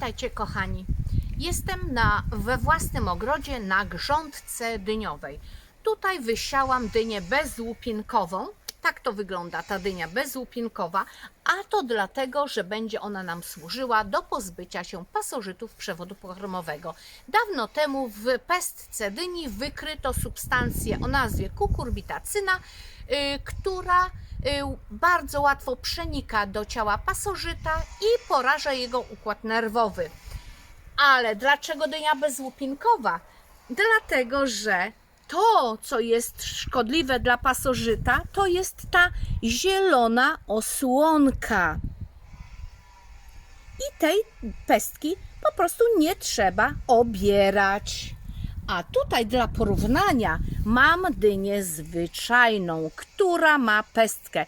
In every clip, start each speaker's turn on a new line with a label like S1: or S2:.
S1: Witajcie kochani. Jestem na, we własnym ogrodzie na grządce dyniowej. Tutaj wysiałam dynię bezłupinkową. Tak to wygląda ta dynia bezłupinkowa, a to dlatego, że będzie ona nam służyła do pozbycia się pasożytów przewodu pokarmowego. Dawno temu w pestce dyni wykryto substancję o nazwie kukurbitacyna, y, która bardzo łatwo przenika do ciała pasożyta i poraża jego układ nerwowy. Ale dlaczego dynia bezłupinkowa? Dlatego, że to, co jest szkodliwe dla pasożyta, to jest ta zielona osłonka. I tej pestki po prostu nie trzeba obierać. A tutaj dla porównania mam dynię zwyczajną, która ma pestkę.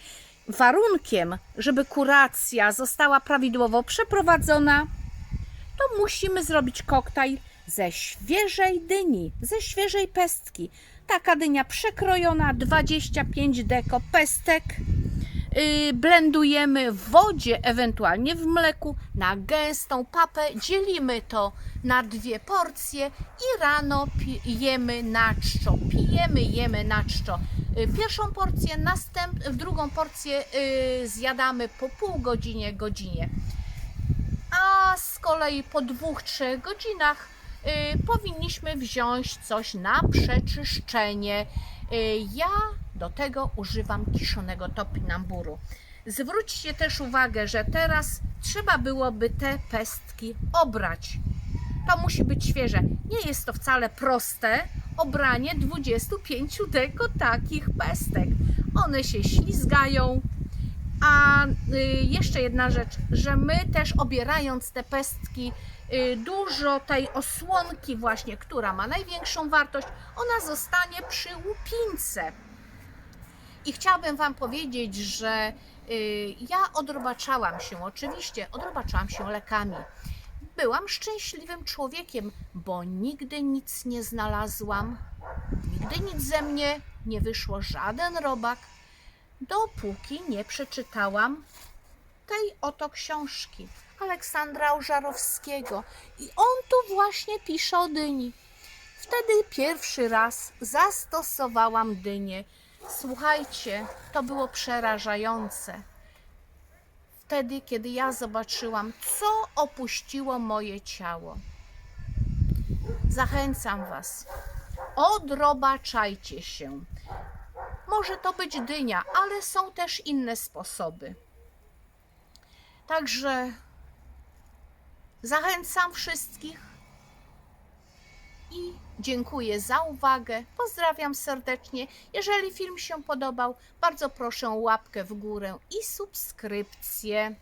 S1: Warunkiem, żeby kuracja została prawidłowo przeprowadzona, to musimy zrobić koktajl ze świeżej dyni, ze świeżej pestki. Taka dynia przekrojona, 25 deko pestek. Yy, blendujemy w wodzie, ewentualnie w mleku, na gęstą papę. Dzielimy to na dwie porcje i rano pijemy na czczo. Pijemy, jemy na czczo. Yy, Pierwszą porcję, następ, drugą porcję yy, zjadamy po pół godzinie, godzinie a z kolei po dwóch, trzech godzinach y, powinniśmy wziąć coś na przeczyszczenie. Y, ja do tego używam kiszonego topinamburu. Zwróćcie też uwagę, że teraz trzeba byłoby te pestki obrać. To musi być świeże. Nie jest to wcale proste obranie 25 deko takich pestek. One się ślizgają, a y, jeszcze jedna rzecz, że my też obierając te pestki, y, dużo tej osłonki właśnie, która ma największą wartość, ona zostanie przy łupince. I chciałabym Wam powiedzieć, że y, ja odrobaczałam się, oczywiście odrobaczałam się lekami. Byłam szczęśliwym człowiekiem, bo nigdy nic nie znalazłam, nigdy nic ze mnie nie wyszło, żaden robak, dopóki nie przeczytałam tej oto książki Aleksandra Ożarowskiego. I on tu właśnie pisze o dyni. Wtedy pierwszy raz zastosowałam dynię. Słuchajcie, to było przerażające. Wtedy, kiedy ja zobaczyłam, co opuściło moje ciało. Zachęcam Was. Odrobaczajcie się. Może to być dynia, ale są też inne sposoby. Także zachęcam wszystkich i dziękuję za uwagę. Pozdrawiam serdecznie. Jeżeli film się podobał, bardzo proszę o łapkę w górę i subskrypcję.